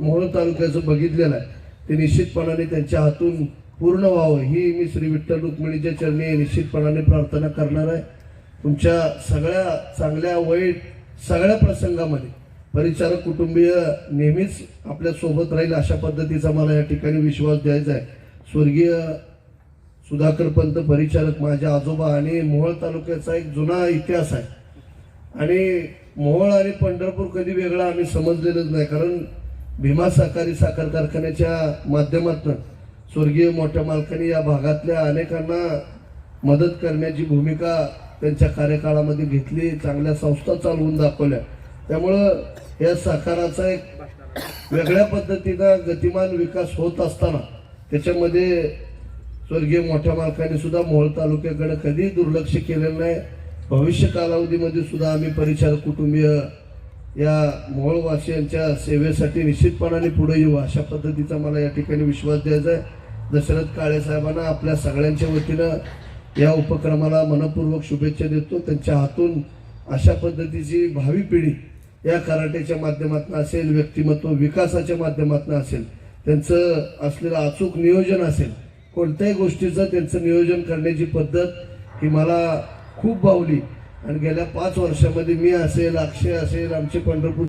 मोहोळ तालुक्याचं बघितलेलं आहे. ते निश्चितपणाने त्यांच्या हातून पूर्ण व्हावं ही मी श्री विठ्ठल रुक्मिणीच्या चरणी निश्चितपणाने प्रार्थना करणार आहे. तुमच्या सगळ्या चांगल्या वाईट सगळ्या प्रसंगामध्ये परिचारक कुटुंबीय नेहमीच आपल्यासोबत राहील अशा पद्धतीचा मला या ठिकाणी विश्वास द्यायचा आहे. स्वर्गीय सुधाकर पंत परिचारक माझ्या आजोबा आणि मोहोळ तालुक्याचा एक जुना इतिहास आहे. आणि मोहोळ आणि पंढरपूर कधी वेगळा आम्ही समजलेलंच नाही कारण भीमा सहकारी साखर कारखान्याच्या माध्यमातून स्वर्गीय मोठ्या मालकांनी या भागातल्या अनेकांना मदत करण्याची भूमिका त्यांच्या कार्यकाळामध्ये घेतली चांगल्या संस्था चालवून दाखवल्या. त्यामुळं या साकाराचा एक वेगळ्या पद्धतीनं गतिमान विकास होत असताना त्याच्यामध्ये स्वर्गीय मोठ्या मालकाने सुद्धा मोहोळ तालुक्याकडे कधी दुर्लक्ष केलेलं नाही. भविष्य कालावधीमध्ये सुद्धा आम्ही परिचार कुटुंबीय या मोहोळवासियांच्या सेवेसाठी निश्चितपणाने पुढे येऊ. अशा पद्धतीचा मला या ठिकाणी विश्वास द्यायचा आहे. दशरथ काळे साहेबांना आपल्या सगळ्यांच्या वतीनं या उपक्रमाला मनपूर्वक शुभेच्छा देतो. त्यांच्या हातून अशा पद्धतीची भावी पिढी या कराटेच्या माध्यमातून असेल व्यक्तिमत्व विकासाच्या माध्यमातून असेल त्यांचं असलेलं अचूक नियोजन असेल कोणत्याही गोष्टीचं त्यांचं नियोजन करण्याची पद्धत ही मला खूप भावली. आणि गेल्या पाच वर्षामध्ये मी असेल अक्षय असेल आमचे पंढरपूर